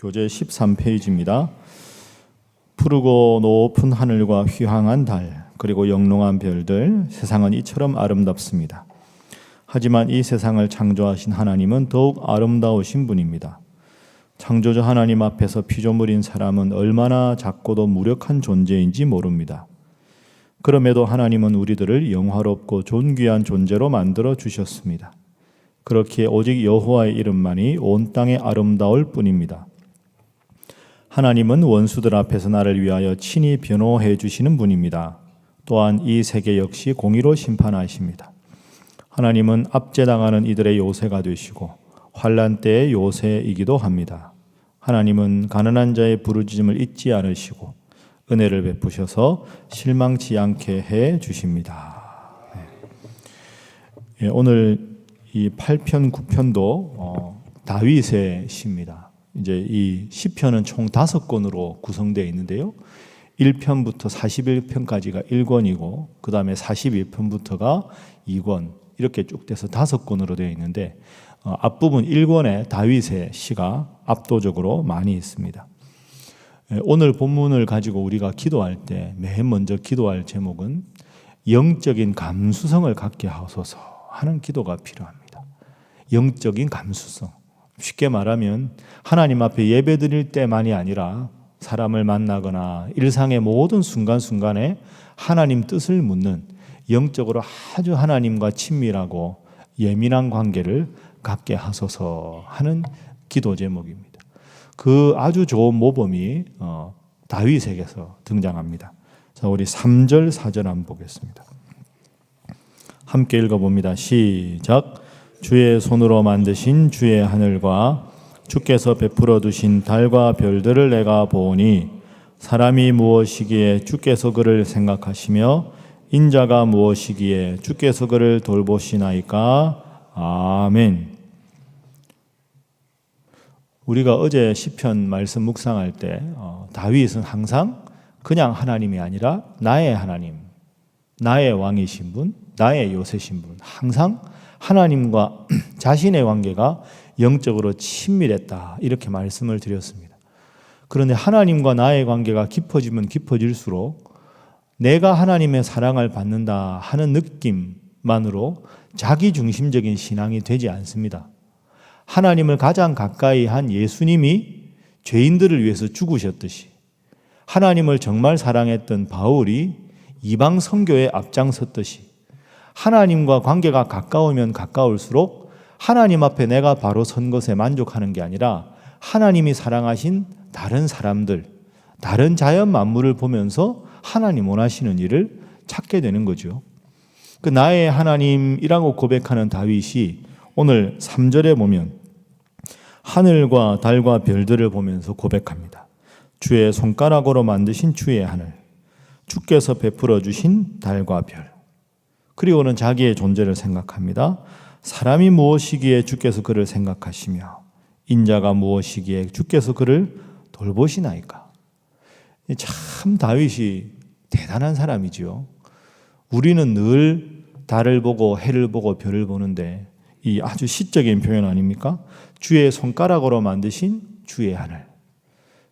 교재 13페이지입니다. 푸르고 높은 하늘과 휘황한 달 그리고 영롱한 별들 세상은 이처럼 아름답습니다. 하지만 이 세상을 창조하신 하나님은 더욱 아름다우신 분입니다. 창조주 하나님 앞에서 피조물인 사람은 얼마나 작고도 무력한 존재인지 모릅니다. 그럼에도 하나님은 우리들을 영화롭고 존귀한 존재로 만들어 주셨습니다. 그렇기에 오직 여호와의 이름만이 온 땅에 아름다울 뿐입니다. 하나님은 원수들 앞에서 나를 위하여 친히 변호해 주시는 분입니다. 또한 이 세계 역시 공의로 심판하십니다. 하나님은 압제당하는 이들의 요새가 되시고 환란 때의 요새이기도 합니다. 하나님은 가난한 자의 부르짖음을 잊지 않으시고 은혜를 베푸셔서 실망치 않게 해 주십니다. 네. 예, 오늘 이 8편 9편도 어, 다윗의 시입니다. 이제 이 시편은 총 다섯 권으로 구성되어 있는데요. 1편부터 41편까지가 1권이고 그 다음에 41편부터가 2권 이렇게 쭉 돼서 다섯 권으로 되어 있는데 어, 앞부분 1권에 다윗의 시가 압도적으로 많이 있습니다. 예, 오늘 본문을 가지고 우리가 기도할 때 맨 먼저 기도할 제목은 영적인 감수성을 갖게 하소서 하는 기도가 필요합니다. 영적인 감수성. 쉽게 말하면 하나님 앞에 예배 드릴 때만이 아니라 사람을 만나거나 일상의 모든 순간순간에 하나님 뜻을 묻는 영적으로 아주 하나님과 친밀하고 예민한 관계를 갖게 하소서 하는 기도 제목입니다. 그 아주 좋은 모범이 어, 다윗에게서 등장합니다. 자, 우리 3절 4절 한번 보겠습니다. 함께 읽어봅니다. 시작. 주의 손으로 만드신 주의 하늘과 주께서 베풀어 두신 달과 별들을 내가 보니 사람이 무엇이기에 주께서 그를 생각하시며 인자가 무엇이기에 주께서 그를 돌보시나이까 아멘. 우리가 어제 시편 말씀 묵상할 때 어, 다윗은 항상 그냥 하나님이 아니라 나의 하나님, 나의 왕이신 분, 나의 요새신 분, 항상 하나님과 자신의 관계가 영적으로 친밀했다 이렇게 말씀을 드렸습니다. 그런데 하나님과 나의 관계가 깊어지면 깊어질수록 내가 하나님의 사랑을 받는다 하는 느낌만으로 자기 중심적인 신앙이 되지 않습니다. 하나님을 가장 가까이 한 예수님이 죄인들을 위해서 죽으셨듯이 하나님을 정말 사랑했던 바울이 이방 선교에 앞장섰듯이 하나님과 관계가 가까우면 가까울수록 하나님 앞에 내가 바로 선 것에 만족하는 게 아니라 하나님이 사랑하신 다른 사람들, 다른 자연 만물을 보면서 하나님 원하시는 일을 찾게 되는 거죠. 그 나의 하나님이라고 고백하는 다윗이 오늘 3절에 보면 하늘과 달과 별들을 보면서 고백합니다. 주의 손가락으로 만드신 주의 하늘, 주께서 베풀어 주신 달과 별. 그리고는 자기의 존재를 생각합니다. 사람이 무엇이기에 주께서 그를 생각하시며 인자가 무엇이기에 주께서 그를 돌보시나이까. 참 다윗이 대단한 사람이지요. 우리는 늘 달을 보고 해를 보고 별을 보는데 이 아주 시적인 표현 아닙니까? 주의 손가락으로 만드신 주의 하늘.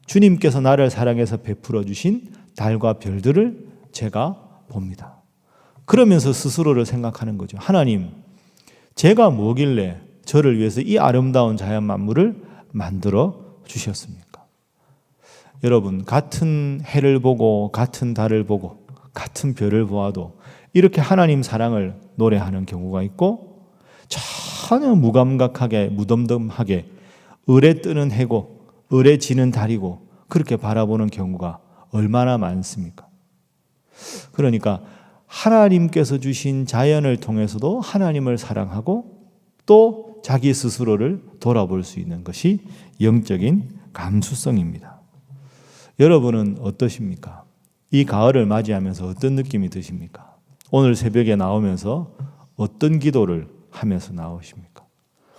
주님께서 나를 사랑해서 베풀어 주신 달과 별들을 제가 봅니다. 그러면서 스스로를 생각하는 거죠. 하나님, 제가 뭐길래 저를 위해서 이 아름다운 자연 만물을 만들어 주셨습니까? 여러분, 같은 해를 보고, 같은 달을 보고, 같은 별을 보아도 이렇게 하나님 사랑을 노래하는 경우가 있고, 전혀 무감각하게, 무덤덤하게, 을에 뜨는 해고, 을에 지는 달이고, 그렇게 바라보는 경우가 얼마나 많습니까? 그러니까 하나님께서 주신 자연을 통해서도 하나님을 사랑하고 또 자기 스스로를 돌아볼 수 있는 것이 영적인 감수성입니다. 여러분은 어떠십니까? 이 가을을 맞이하면서 어떤 느낌이 드십니까? 오늘 새벽에 나오면서 어떤 기도를 하면서 나오십니까?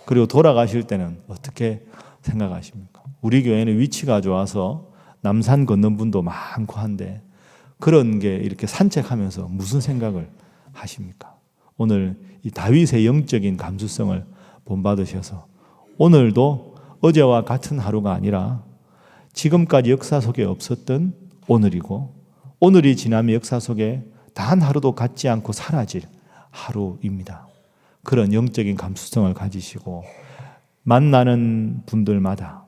그리고 돌아가실 때는 어떻게 생각하십니까? 우리 교회는 위치가 좋아서 남산 걷는 분도 많고 한데 그런 게 이렇게 산책하면서 무슨 생각을 하십니까? 오늘 이 다윗의 영적인 감수성을 본받으셔서 오늘도 어제와 같은 하루가 아니라 지금까지 역사 속에 없었던 오늘이고 오늘이 지나면 역사 속에 단 하루도 갖지 않고 사라질 하루입니다. 그런 영적인 감수성을 가지시고 만나는 분들마다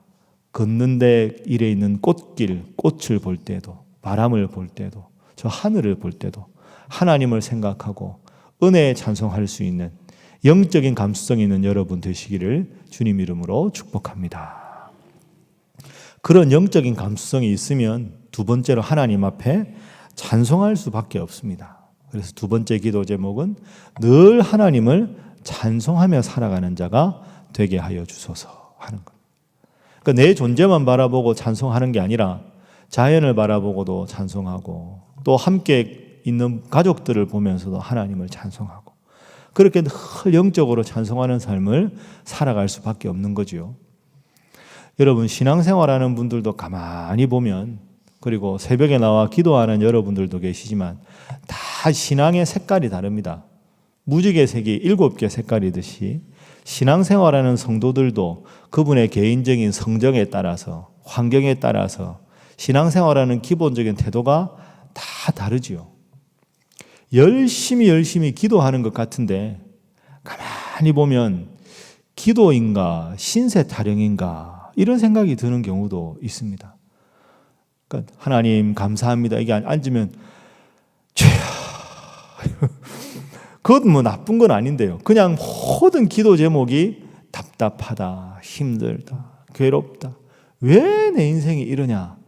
걷는데 일에 있는 꽃길, 꽃을 볼 때도 바람을 볼 때도 저 하늘을 볼 때도 하나님을 생각하고 은혜에 찬송할 수 있는 영적인 감수성이 있는 여러분 되시기를 주님 이름으로 축복합니다. 그런 영적인 감수성이 있으면 두 번째로 하나님 앞에 찬송할 수밖에 없습니다. 그래서 두 번째 기도 제목은 늘 하나님을 찬송하며 살아가는 자가 되게 하여 주소서 하는 것. 그러니까 내 존재만 바라보고 찬송하는 게 아니라 자연을 바라보고도 찬송하고 또 함께 있는 가족들을 보면서도 하나님을 찬송하고 그렇게 늘 영적으로 찬송하는 삶을 살아갈 수밖에 없는 거지요. 여러분 신앙생활하는 분들도 가만히 보면 그리고 새벽에 나와 기도하는 여러분들도 계시지만 다 신앙의 색깔이 다릅니다. 무지개 색이 일곱 개 색깔이듯이 신앙생활하는 성도들도 그분의 개인적인 성정에 따라서 환경에 따라서 신앙생활하는 기본적인 태도가 다 다르지요. 열심히 열심히 기도하는 것 같은데 가만히 보면 기도인가 신세 타령인가 이런 생각이 드는 경우도 있습니다. 그러니까 하나님 감사합니다. 이게 앉으면 죄야. 그것 뭐 나쁜 건 아닌데요. 그냥 모든 기도 제목이 답답하다, 힘들다, 괴롭다. 왜 내 인생이 이러냐?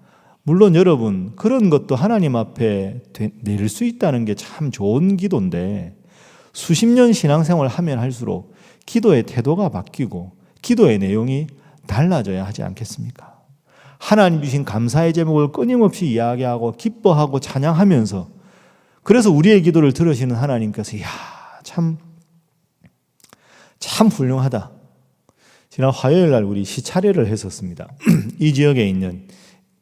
물론 여러분 그런 것도 하나님 앞에 낼 수 있다는 게 참 좋은 기도인데 수십 년 신앙생활 하면 할수록 기도의 태도가 바뀌고 기도의 내용이 달라져야 하지 않겠습니까? 하나님 주신 감사의 제목을 끊임없이 이야기하고 기뻐하고 찬양하면서 그래서 우리의 기도를 들으시는 하나님께서 야, 참, 참 훌륭하다. 지난 화요일 날 우리 시차례를 했었습니다. 이 지역에 있는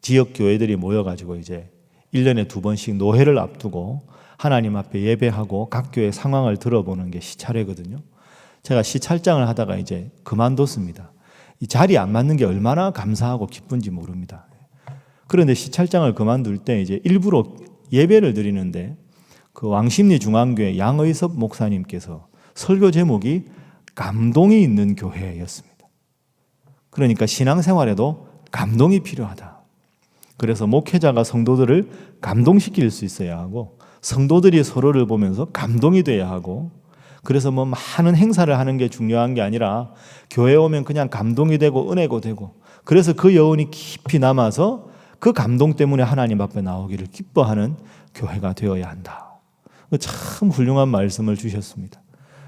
지역 교회들이 모여가지고 이제 1년에 두 번씩 노회를 앞두고 하나님 앞에 예배하고 각 교회 상황을 들어보는 게 시차례거든요. 제가 시찰장을 하다가 이제 그만뒀습니다. 이 자리 안 맞는 게 얼마나 감사하고 기쁜지 모릅니다. 그런데 시찰장을 그만둘 때 이제 일부러 예배를 드리는데 그 왕십리 중앙교회 양의섭 목사님께서 설교 제목이 감동이 있는 교회였습니다. 그러니까 신앙생활에도 감동이 필요하다. 그래서 목회자가 성도들을 감동시킬 수 있어야 하고 성도들이 서로를 보면서 감동이 돼야 하고 그래서 뭐 많은 행사를 하는 게 중요한 게 아니라 교회 오면 그냥 감동이 되고 은혜고 되고 그래서 그 여운이 깊이 남아서 그 감동 때문에 하나님 앞에 나오기를 기뻐하는 교회가 되어야 한다. 참 훌륭한 말씀을 주셨습니다.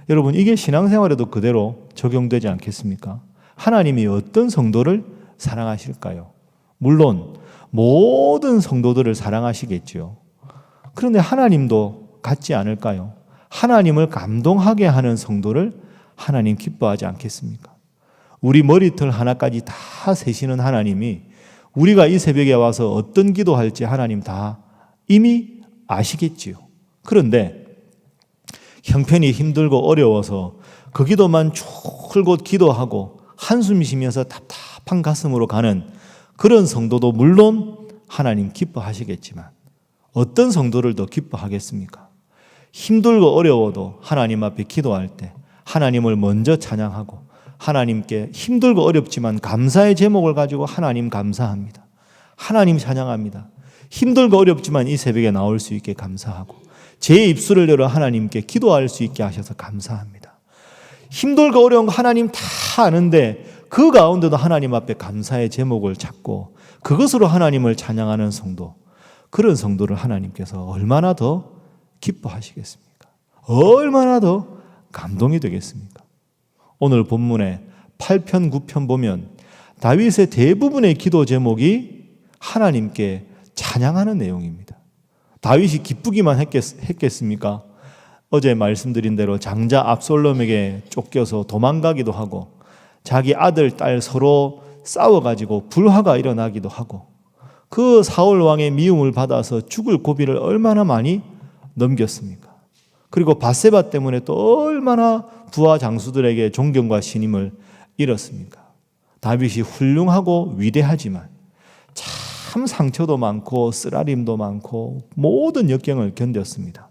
여러분, 이게 신앙생활에도 그대로 적용되지 않겠습니까? 하나님이 어떤 성도를 사랑하실까요? 물론, 모든 성도들을 사랑하시겠지요. 그런데 하나님도 같지 않을까요? 하나님을 감동하게 하는 성도를 하나님 기뻐하지 않겠습니까? 우리 머리털 하나까지 다 세시는 하나님이 우리가 이 새벽에 와서 어떤 기도할지 하나님 다 이미 아시겠지요. 그런데 형편이 힘들고 어려워서 그 기도만 줄곧 기도하고 한숨 쉬면서 답답한 가슴으로 가는 그런 성도도 물론 하나님 기뻐하시겠지만 어떤 성도를 더 기뻐하겠습니까? 힘들고 어려워도 하나님 앞에 기도할 때 하나님을 먼저 찬양하고 하나님께 힘들고 어렵지만 감사의 제목을 가지고 하나님 감사합니다. 하나님 찬양합니다. 힘들고 어렵지만 이 새벽에 나올 수 있게 감사하고 제 입술을 열어 하나님께 기도할 수 있게 하셔서 감사합니다. 힘들고 어려운 거 하나님 다 아는데 그 가운데도 하나님 앞에 감사의 제목을 찾고 그것으로 하나님을 찬양하는 성도, 그런 성도를 하나님께서 얼마나 더 기뻐하시겠습니까? 얼마나 더 감동이 되겠습니까? 오늘 본문에 8편, 9편 보면 다윗의 대부분의 기도 제목이 하나님께 찬양하는 내용입니다. 다윗이 기쁘기만 했겠, 습니까 어제 말씀드린 대로 장자 압솔롬에게 쫓겨서 도망가기도 하고 자기 아들, 딸 서로 싸워가지고 불화가 일어나기도 하고 그 사울 왕의 미움을 받아서 죽을 고비를 얼마나 많이 넘겼습니까? 그리고 바세바 때문에 또 얼마나 부하 장수들에게 존경과 신임을 잃었습니까? 다윗이 훌륭하고 위대하지만 참참 상처도 많고 쓰라림도 많고 모든 역경을 견뎠습니다.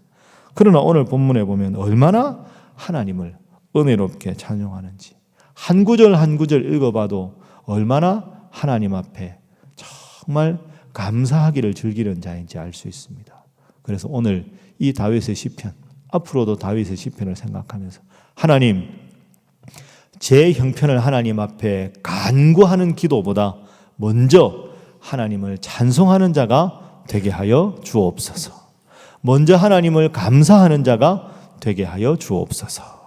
그러나 오늘 본문에 보면 얼마나 하나님을 은혜롭게 찬양하는지 한 구절 한 구절 읽어봐도 얼마나 하나님 앞에 정말 감사하기를 즐기는 자인지 알 수 있습니다. 그래서 오늘 이 다윗의 시편 앞으로도 다윗의 시편을 생각하면서 하나님 제 형편을 하나님 앞에 간구하는 기도보다 먼저 하나님을 찬송하는 자가 되게 하여 주옵소서. 먼저 하나님을 감사하는 자가 되게 하여 주옵소서.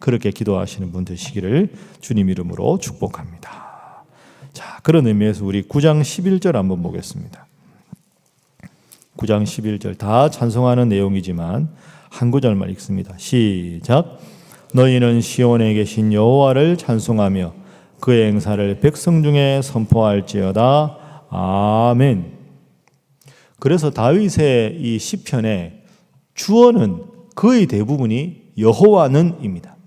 그렇게 기도하시는 분 되시기를 주님 이름으로 축복합니다. 자, 그런 의미에서 우리 9장 11절 한번 보겠습니다. 9장 11절 다 찬송하는 내용이지만 한 구절만 읽습니다. 시작. 너희는 시온에 계신 여호와를 찬송하며 그의 행사를 백성 중에 선포할지어다. 아멘. 그래서 다윗의 이 시편의 주어는 거의 대부분이 여호와는입니다.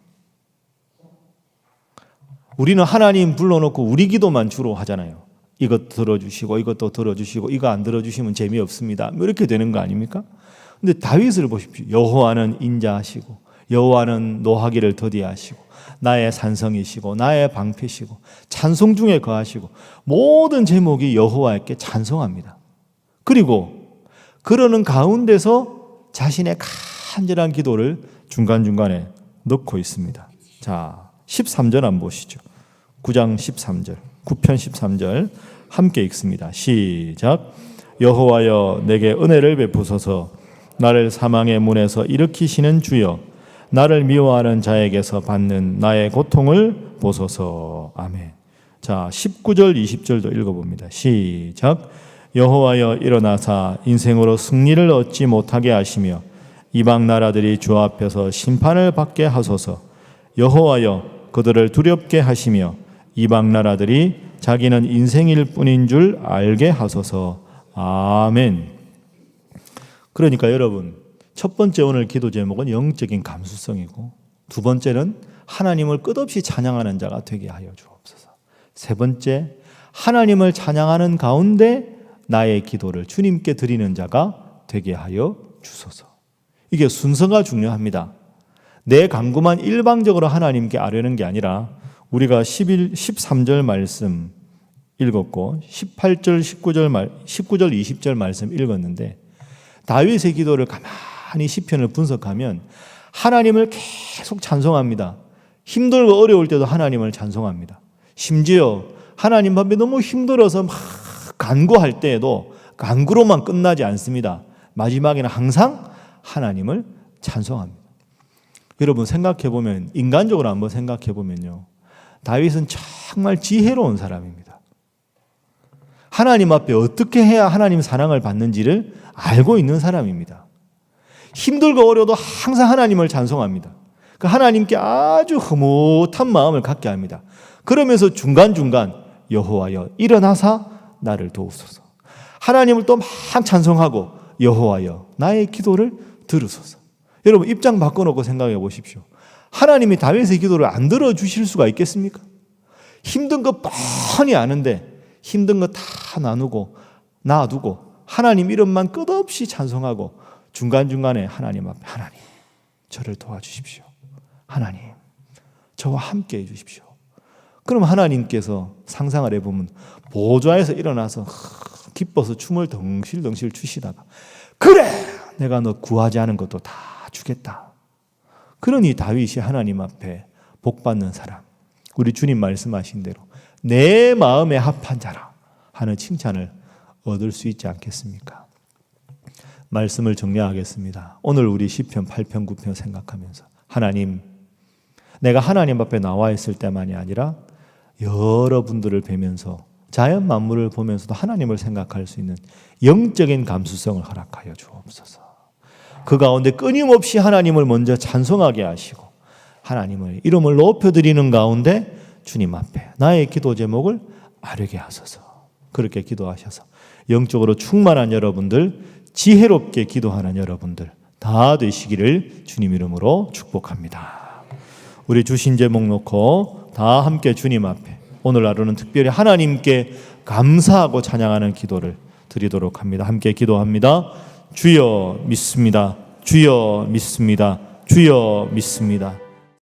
우리는 하나님 불러놓고 우리 기도만 주로 하잖아요. 이것 들어주시고 이것도 들어주시고 이거 안 들어주시면 재미없습니다. 뭐 이렇게 되는 거 아닙니까? 근데 다윗을 보십시오. 여호와는 인자하시고 여호와는 노하기를 더디하시고 나의 산성이시고 나의 방패시고 찬송 중에 거하시고 모든 제목이 여호와께 찬송합니다. 그리고 그러는 가운데서 자신의 간절한 기도를 중간중간에 넣고 있습니다. 자, 13절 한번 보시죠. 9장 13절, 9편 13절 함께 읽습니다. 시작. 여호와여 내게 은혜를 베푸소서 나를 사망의 문에서 일으키시는 주여 나를 미워하는 자에게서 받는 나의 고통을 보소서. 아멘. 자, 19절 20절도 읽어 봅니다. 시작. 여호와여 일어나사 인생으로 승리를 얻지 못하게 하시며 이방 나라들이 주 앞에서 심판을 받게 하소서. 여호와여 그들을 두렵게 하시며 이방 나라들이 자기는 인생일 뿐인 줄 알게 하소서. 아멘. 그러니까 여러분, 첫 번째 오늘 기도 제목은 영적인 감수성이고 두 번째는 하나님을 끝없이 찬양하는 자가 되게 하여 주옵소서. 세 번째, 하나님을 찬양하는 가운데 나의 기도를 주님께 드리는 자가 되게 하여 주소서. 이게 순서가 중요합니다. 내 간구만 일방적으로 하나님께 아뢰는 게 아니라 우리가 11, 13절 말씀 읽었고 18절, 19절 말 19절, 20절 말씀 읽었는데 다윗의 기도를 가만히 시편을 분석하면 하나님을 계속 찬송합니다. 힘들고 어려울 때도 하나님을 찬송합니다. 심지어 하나님 앞에 너무 힘들어서 막 간구할 때에도 간구로만 끝나지 않습니다. 마지막에는 항상 하나님을 찬송합니다. 여러분 생각해 보면 인간적으로 한번 생각해 보면요. 다윗은 정말 지혜로운 사람입니다. 하나님 앞에 어떻게 해야 하나님 사랑을 받는지를 알고 있는 사람입니다. 힘들고 어려도 항상 하나님을 찬송합니다. 그 하나님께 아주 흐뭇한 마음을 갖게 합니다. 그러면서 중간중간 여호와여 일어나사 나를 도우소서. 하나님을 또 막 찬송하고 여호와여 나의 기도를 들으소서. 여러분 입장 바꿔놓고 생각해 보십시오. 하나님이 다윗의 기도를 안 들어주실 수가 있겠습니까? 힘든 거 뻔히 아는데 힘든 거 다 나누고 놔두고 하나님 이름만 끝없이 찬송하고 중간중간에 하나님 앞에 하나님 저를 도와주십시오. 하나님 저와 함께 해주십시오. 그럼 하나님께서 상상을 해보면 보좌에서 일어나서 기뻐서 춤을 덩실덩실 추시다가 그래 내가 너 구하지 않은 것도 다 주겠다. 그러니 다윗이 하나님 앞에 복 받는 사람 우리 주님 말씀하신 대로 내 마음에 합한 자라 하는 칭찬을 얻을 수 있지 않겠습니까? 말씀을 정리하겠습니다. 오늘 우리 시편 8편 9편 생각하면서 하나님 내가 하나님 앞에 나와 있을 때만이 아니라 여러분들을 뵈면서 자연 만물을 보면서도 하나님을 생각할 수 있는 영적인 감수성을 허락하여 주옵소서. 그 가운데 끊임없이 하나님을 먼저 찬송하게 하시고 하나님을 이름을 높여 드리는 가운데 주님 앞에 나의 기도 제목을 아뢰게 하소서. 그렇게 기도하셔서 영적으로 충만한 여러분들, 지혜롭게 기도하는 여러분들 다 되시기를 주님 이름으로 축복합니다. 우리 주신 제목 놓고 다 함께 주님 앞에 오늘 하루는 특별히 하나님께 감사하고 찬양하는 기도를 드리도록 합니다. 함께 기도합니다. 주여 믿습니다. 주여 믿습니다. 주여 믿습니다.